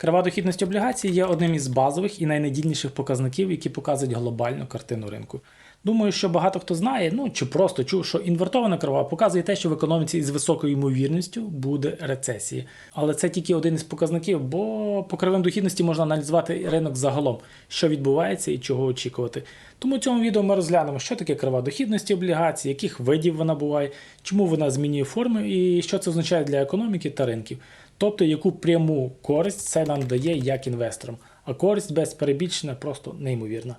Крива дохідність облігацій є одним із базових і найнадійніших показників, які показують глобальну картину ринку. Думаю, що багато хто знає, ну чи просто чув, що інвертована крива показує те, що в економіці із високою ймовірністю буде рецесія. Але це тільки один із показників, бо по кривим дохідності можна аналізувати ринок загалом, що відбувається і чого очікувати. Тому в цьому відео ми розглянемо, що таке крива дохідності облігацій, яких видів вона буває, чому вона змінює форми і що це означає для економіки та ринків. Тобто, яку пряму користь це нам дає як інвесторам. А користь без перебільшення просто неймовірна.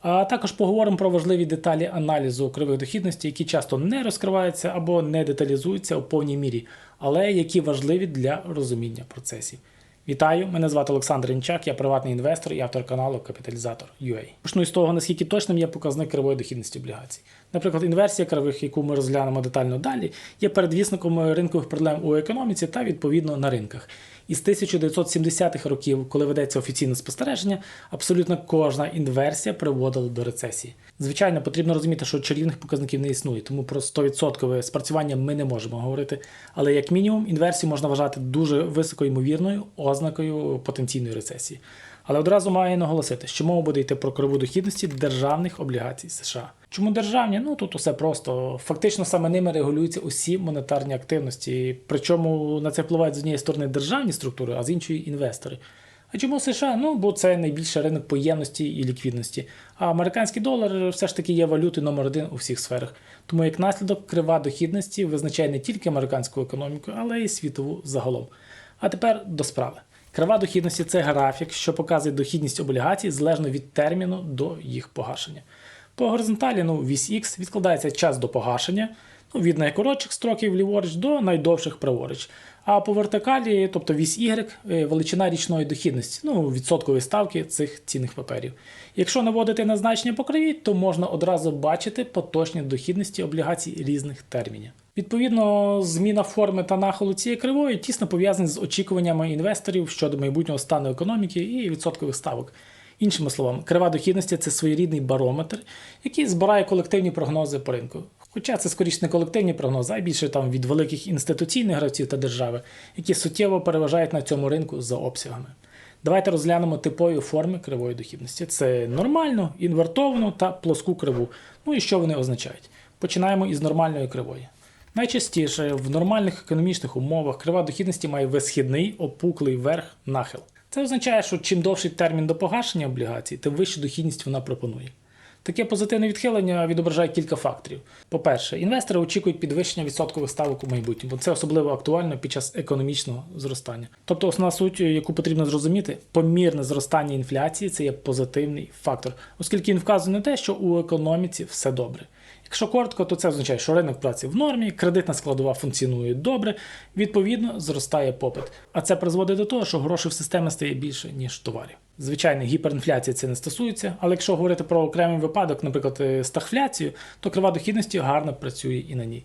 А також поговоримо про важливі деталі аналізу кривих дохідності, які часто не розкриваються або не деталізуються у повній мірі, але які важливі для розуміння процесів. Вітаю, мене звати Олександр Інчак, я приватний інвестор і автор каналу Капіталізатор UA. Почну з того, наскільки точним є показник кривої дохідності облігацій. Наприклад, інверсія кривих, яку ми розглянемо детально далі, є передвісником ринкових проблем у економіці та відповідно на ринках. Із 1970-х років, коли ведеться офіційне спостереження, абсолютно кожна інверсія приводила до рецесії. Звичайно, потрібно розуміти, що чарівних показників не існує, тому про 100% спрацювання ми не можемо говорити. Але як мінімум, інверсію можна вважати дуже високоймовірною ознакою потенційної рецесії. Але одразу маю наголосити, що мова буде йти про криву дохідності державних облігацій США. Чому державні? Ну тут усе просто. Фактично саме ними регулюються усі монетарні активності. Причому на це впливають з однієї сторони державні структури, а з іншої інвестори. А чому США? Ну, бо це найбільший ринок поємності і ліквідності. А американський долар все ж таки є валютою номер один у всіх сферах. Тому як наслідок крива дохідності визначає не тільки американську економіку, але й світову загалом. А тепер до справи. Крива дохідності це графік, що показує дохідність облігацій залежно від терміну до їх погашення. По горизонталі, ну, вісь Х відкладається час до погашення, ну, від найкоротших строків ліворуч до найдовших праворуч. А по вертикалі, тобто вісь Y, е, величина річної дохідності, ну, відсоткової ставки цих цінних паперів. Якщо наводити на значення по криві, то можна одразу бачити поточні дохідності облігацій різних термінів. Відповідно, зміна форми та нахилу цієї кривої тісно пов'язані з очікуваннями інвесторів щодо майбутнього стану економіки і відсоткових ставок. Іншими словами, крива дохідності це своєрідний барометр, який збирає колективні прогнози по ринку. Хоча це скоріше не колективні прогнози, а більше там від великих інституційних гравців та держави, які суттєво переважають на цьому ринку за обсягами. Давайте розглянемо типові форми кривої дохідності. Це нормальну, інвертовану та плоску криву. Ну і що вони означають? Починаємо із нормальної кривої. Найчастіше в нормальних економічних умовах крива дохідності має висхідний опуклий верх нахил. Це означає, що чим довший термін до погашення облігацій, тим вищу дохідність вона пропонує. Таке позитивне відхилення відображає кілька факторів. По-перше, інвестори очікують підвищення відсоткових ставок у майбутньому, бо це особливо актуально під час економічного зростання. Тобто, основна суть, яку потрібно зрозуміти, помірне зростання інфляції це є позитивний фактор, оскільки він вказує на те, що у економіці все добре. Якщо коротко, то це означає, що ринок праці в нормі, кредитна складова функціонує добре, відповідно, зростає попит. А це призводить до того, що грошей в системі стає більше, ніж товарів. Звичайно, гіперінфляції це не стосується, але якщо говорити про окремий випадок, наприклад, е, стагфляцію, то крива дохідності гарно працює і на ній.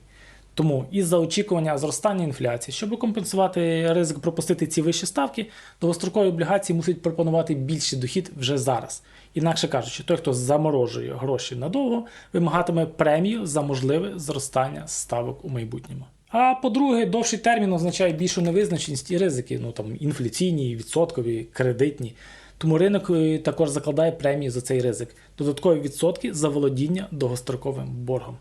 Тому із-за очікування зростання інфляції, щоб компенсувати ризик пропустити ці вищі ставки, довгострокові облігації мусять пропонувати більший дохід вже зараз. Інакше кажучи, той, хто заморожує гроші надовго, вимагатиме премію за можливе зростання ставок у майбутньому. А по-друге, довший термін означає більшу невизначеність і ризики, ну там інфляційні, відсоткові, кредитні. Тому ринок е, також закладає премії за цей ризик, додаткові відсотки за володіння довгостроковим боргом.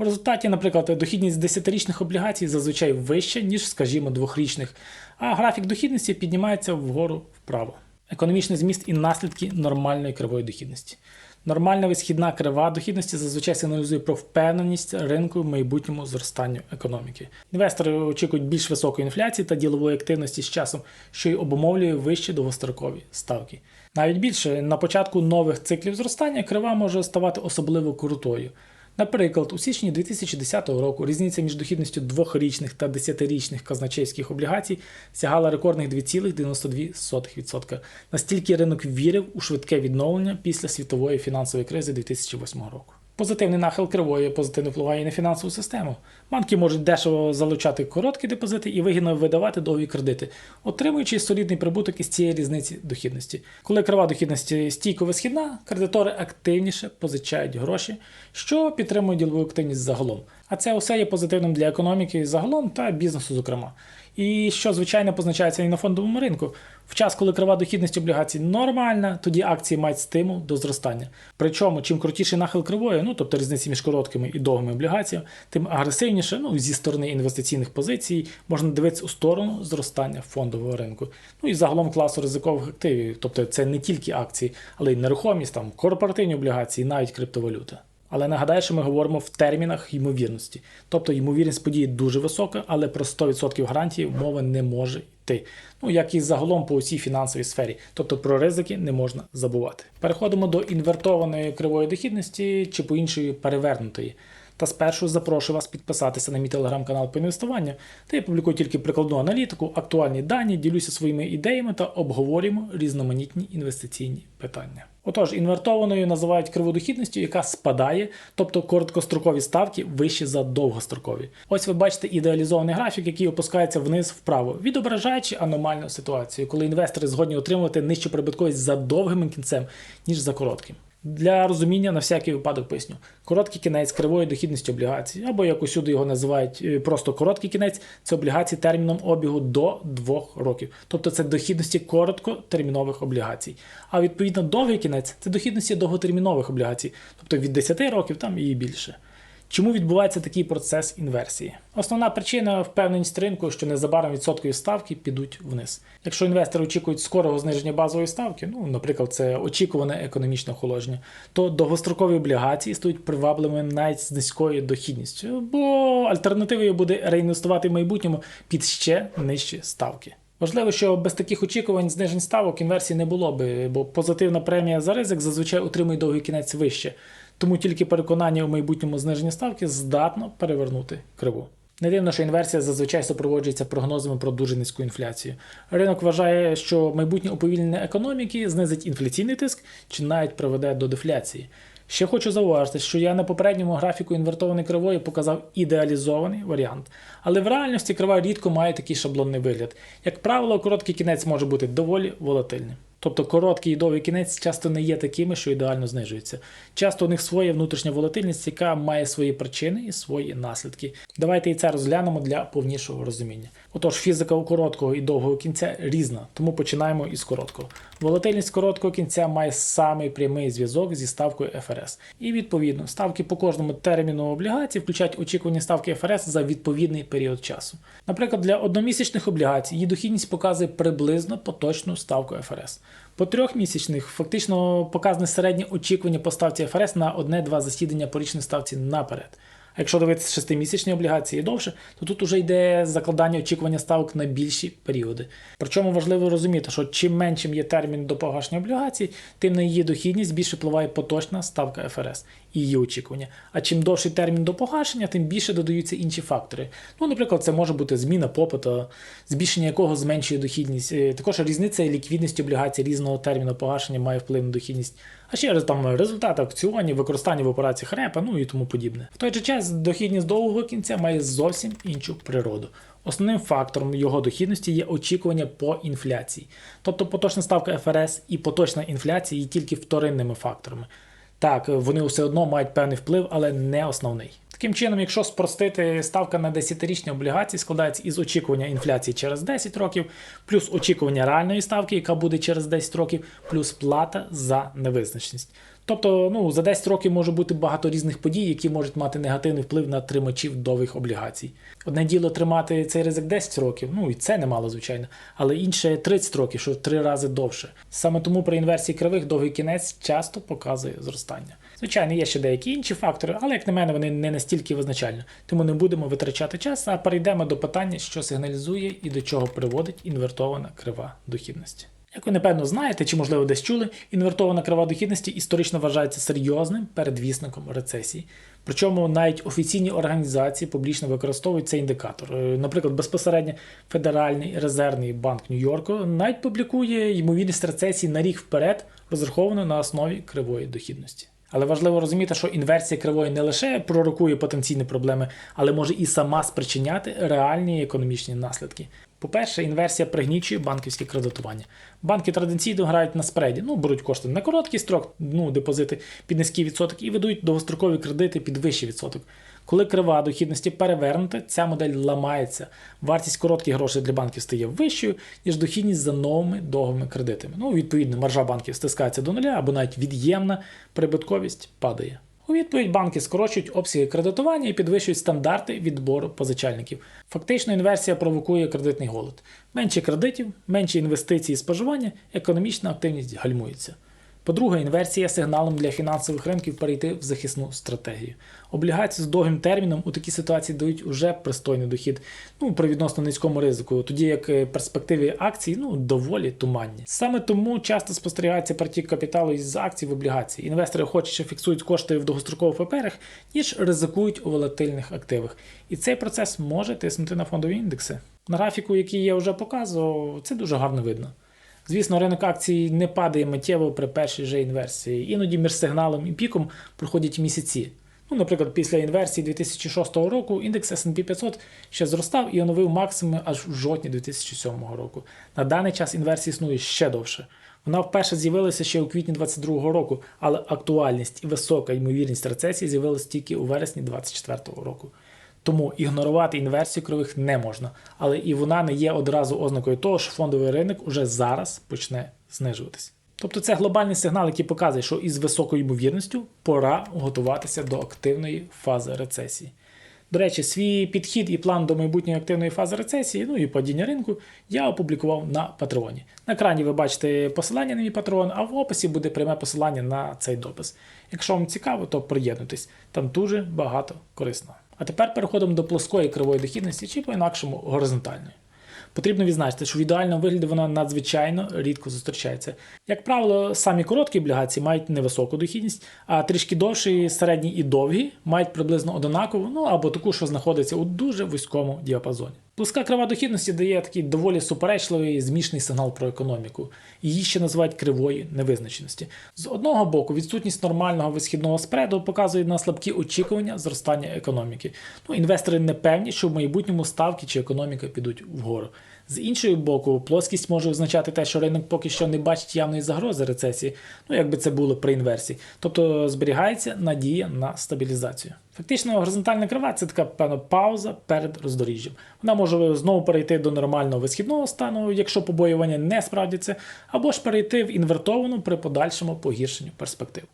У результаті, наприклад, дохідність 10-річних облігацій зазвичай вища, ніж, скажімо, двохрічних, а графік дохідності піднімається вгору вправо. Економічний зміст і наслідки нормальної кривої дохідності. Нормальна висхідна крива дохідності зазвичай сигналізує про впевненість ринку в майбутньому зростанню економіки. Інвестори очікують більш високої інфляції та ділової активності з часом, що й обумовлює вищі довгострокові ставки. Навіть більше на початку нових циклів зростання крива може ставати особливо крутою. Наприклад, у січні 2010 року різниця між дохідністю двохрічних та десятирічних казначейських облігацій сягала рекордних 2,92%. Настільки ринок вірив у швидке відновлення після світової фінансової кризи 2008 року. Позитивний нахил кривої позитивно впливає на фінансову систему. Банки можуть дешево залучати короткі депозити і вигідно видавати довгі кредити, отримуючи солідний прибуток із цієї різниці дохідності. Коли крива дохідності стійко висхідна, кредитори активніше позичають гроші, що підтримує ділову активність загалом. А це усе є позитивним для економіки загалом та бізнесу, зокрема. І що звичайно позначається і на фондовому ринку. В час, коли крива дохідність облігацій нормальна, тоді акції мають стимул до зростання. Причому, чим крутіший нахил кривої, ну тобто різниці між короткими і довгими облігаціями, тим агресивніше, ну зі сторони інвестиційних позицій, можна дивитися у сторону зростання фондового ринку. Ну і загалом класу ризикових активів. Тобто це не тільки акції, але й нерухомість, там корпоративні облігації, навіть криптовалюта. Але нагадаю, що ми говоримо в термінах ймовірності. Тобто ймовірність події дуже висока, але про 100% гарантії мова не може йти. Ну як і загалом по усій фінансовій сфері. Тобто про ризики не можна забувати. Переходимо до інвертованої кривої дохідності чи по іншої перевернутої. Та спершу запрошую вас підписатися на мій телеграм-канал по інвестуванню, де я публікую тільки прикладну аналітику, актуальні дані, ділюся своїми ідеями та обговорюємо різноманітні інвестиційні питання. Отож, інвертованою називають криву дохідністю, яка спадає, тобто короткострокові ставки вищі за довгострокові. Ось ви бачите ідеалізований графік, який опускається вниз вправо, відображаючи аномальну ситуацію, коли інвестори згодні отримувати нижчу прибутковість за довгим кінцем, ніж за коротким. Для розуміння на всякий випадок поясню. Короткий кінець кривої дохідності облігацій, або як усюди його називають е, просто короткий кінець, це облігації терміном обігу до 2 років. Тобто це дохідності короткотермінових облігацій. А відповідно довгий кінець це дохідності довготермінових облігацій, тобто від 10 років там і більше. Чому відбувається такий процес інверсії? Основна причина впевненість ринку, що незабаром відсоткові ставки підуть вниз. Якщо інвестори очікують скорого зниження базової ставки, ну, наприклад, це очікуване економічне охолодження, то довгострокові облігації стають привабливими навіть з низькою дохідністю, бо альтернативою буде реінвестувати в майбутньому під ще нижчі ставки. Важливо, що без таких очікувань знижень ставок інверсії не було би, бо позитивна премія за ризик зазвичай утримує довгий кінець вище. Тому тільки переконання у майбутньому зниженні ставки здатно перевернути криву. Не дивно, що інверсія зазвичай супроводжується прогнозами про дуже низьку інфляцію. Ринок вважає, що майбутнє уповільнення економіки знизить інфляційний тиск чи навіть приведе до дефляції. Ще хочу зауважити, що я на попередньому графіку інвертованої кривої показав ідеалізований варіант, але в реальності крива рідко має такий шаблонний вигляд. Як правило, короткий кінець може бути доволі волатильним. Тобто короткий і довгий кінець часто не є такими, що ідеально знижуються. Часто у них своя внутрішня волатильність, яка має свої причини і свої наслідки. Давайте і це розглянемо для повнішого розуміння. Отож, фізика у короткого і довгого кінця різна, тому починаємо із короткого. Волатильність короткого кінця має самий прямий зв'язок зі ставкою ФРС. І відповідно, ставки по кожному терміну облігацій включають очікувані ставки ФРС за відповідний період часу. Наприклад, для одномісячних облігацій її дохідність показує приблизно поточну ставку ФРС. По трьохмісячних фактично показане середнє очікування по ставці ФРС на одне-два засідання по річній ставці наперед. А якщо дивитися шестимісячні облігації і довше, то тут уже йде закладання очікування ставок на більші періоди. Причому важливо розуміти, що чим меншим є термін до погашення облігацій, тим на її дохідність більше впливає поточна ставка ФРС її очікування. А чим довший термін до погашення, тим більше додаються інші фактори. Ну, наприклад, це може бути зміна попиту, збільшення якого зменшує дохідність. Е, Також різниця ліквідність облігацій різного терміну погашення має вплив на дохідність. А ще раз там результати аукціонів, використання в операціях репа, ну і тому подібне. В той же час дохідність довгого кінця має зовсім іншу природу. Основним фактором його дохідності є очікування по інфляції. Тобто поточна ставка ФРС і поточна інфляція є тільки вторинними факторами. Так, вони все одно мають певний вплив, але не основний. Таким чином, якщо спростити, ставка на 10-річні облігації складається із очікування інфляції через 10 років, плюс очікування реальної ставки, яка буде через 10 років, плюс плата за невизначеність. Тобто, ну, за 10 років може бути багато різних подій, які можуть мати негативний вплив на тримачів довгих облігацій. Одне діло тримати цей ризик 10 років, ну і це немало, звичайно, але інше 30 років, що в три рази довше. Саме тому при інверсії кривих довгий кінець часто показує зростання. Звичайно, є ще деякі інші фактори, але, як на мене, вони не настільки визначальні. Тому не будемо витрачати час, а перейдемо до питання, що сигналізує і до чого приводить інвертована крива дохідності. Як ви напевно знаєте, чи можливо десь чули, інвертована крива дохідності історично вважається серйозним передвісником рецесії. Причому навіть офіційні організації публічно використовують цей індикатор. Е, Наприклад, безпосередньо Федеральний резервний банк Нью-Йорку навіть публікує ймовірність рецесії на рік вперед, розраховану на основі кривої дохідності. Але важливо розуміти, що інверсія кривої не лише пророкує потенційні проблеми, але може і сама спричиняти реальні економічні наслідки. По-перше, інверсія пригнічує банківське кредитування. Банки традиційно грають на спреді, ну беруть кошти на короткий строк, ну депозити під низький відсоток і видають довгострокові кредити під вищий відсоток. Коли крива дохідності перевернута, ця модель ламається. Вартість коротких грошей для банків стає вищою, ніж дохідність за новими довгими кредитами. Ну, відповідно, маржа банків стискається до нуля або навіть від'ємна прибутковість падає. У відповідь банки скорочують обсяги кредитування і підвищують стандарти відбору позичальників. Фактично, інверсія провокує кредитний голод. Менше кредитів, менше інвестицій і споживання, економічна активність гальмується. По-друге, інверсія сигналом для фінансових ринків перейти в захисну стратегію. Облігації з довгим терміном у такій ситуації дають уже пристойний дохід, ну при відносно низькому ризику, тоді як е, перспективи акцій ну доволі туманні. Саме тому часто спостерігається партік капіталу із акцій в облігації. Інвестори хоче фіксують кошти в довгострокових паперах, ніж ризикують у волатильних активах. І цей процес може тиснути на фондові індекси. На графіку, який я вже показував, це дуже гарно видно. Звісно, ринок акцій не падає миттєво при першій же інверсії. Іноді між сигналом і піком проходять місяці. Ну, наприклад, після інверсії 2006 року індекс S&P 500 ще зростав і оновив максимуми аж в жовтні 2007 року. На даний час інверсія існує ще довше. Вона вперше з'явилася ще у квітні 2022 року, але актуальність і висока ймовірність рецесії з'явилася тільки у вересні 2024 року. Тому ігнорувати інверсію кривих не можна, але і вона не є одразу ознакою того, що фондовий ринок уже зараз почне знижуватись. Тобто це глобальний сигнал, який показує, що із високою ймовірністю пора готуватися до активної фази рецесії. До речі, свій підхід і план до майбутньої активної фази рецесії, ну і падіння ринку, я опублікував на Патреоні. На екрані ви бачите посилання на мій патрон, а в описі буде пряме посилання на цей допис. Якщо вам цікаво, то приєднуйтесь, там дуже багато корисного. А тепер переходимо до плоскої кривої дохідності чи по-інакшому горизонтальної. Потрібно відзначити, що в ідеальному вигляді вона надзвичайно рідко зустрічається. Як правило, самі короткі облігації мають невисоку дохідність, а трішки довші, середні і довгі мають приблизно однакову, ну або таку, що знаходиться у дуже вузькому діапазоні. Плоска крива дохідності дає такий доволі суперечливий змішний сигнал про економіку. Її ще називають кривої невизначеності. З одного боку, відсутність нормального висхідного спреду показує на слабкі очікування зростання економіки. Ну, інвестори не певні, що в майбутньому ставки чи економіка підуть вгору. З іншого боку, плоскість може означати те, що ринок поки що не бачить явної загрози рецесії, ну якби це було при інверсії. Тобто зберігається надія на стабілізацію. Фактично, горизонтальна крива це така певна пауза перед роздоріжжям. Вона може знову перейти до нормального висхідного стану, якщо побоювання не справдяться, або ж перейти в інвертовану при подальшому погіршенню перспектив.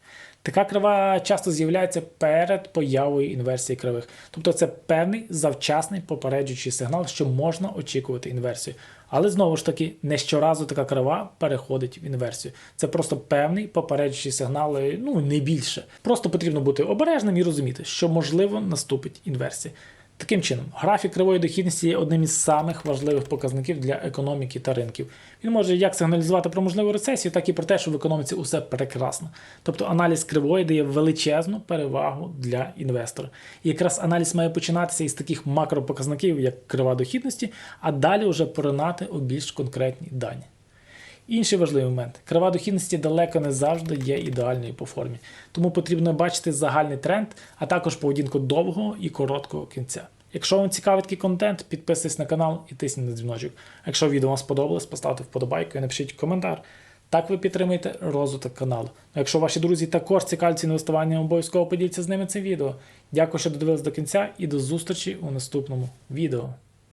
Така крива часто з'являється перед появою інверсії кривих. Тобто це певний завчасний попереджуючий сигнал, що можна очікувати інверсію. Але знову ж таки, не щоразу така крива переходить в інверсію. Це просто певний попереджуючий сигнал, ну не більше. Просто потрібно бути обережним і розуміти, що можливо наступить інверсія. Таким чином, графік кривої дохідності є одним із самих важливих показників для економіки та ринків. Він може як сигналізувати про можливу рецесію, так і про те, що в економіці усе прекрасно. Тобто аналіз кривої дає величезну перевагу для інвестора. І якраз аналіз має починатися із таких макропоказників, як крива дохідності, а далі вже поринати у більш конкретні дані. Інший важливий момент: крива дохідності далеко не завжди є ідеальною по формі, тому потрібно бачити загальний тренд, а також поведінку довгого і короткого кінця. Якщо вам цікавий такий контент, підписуйтесь на канал і тисніть на дзвіночок. Якщо відео вам сподобалось, поставте вподобайку і напишіть коментар. Так ви підтримуєте розвиток каналу. А якщо ваші друзі також цікавляться інвестуванням, обов'язково поділіться з ними цим відео. Дякую, що додивились до кінця і до зустрічі у наступному відео.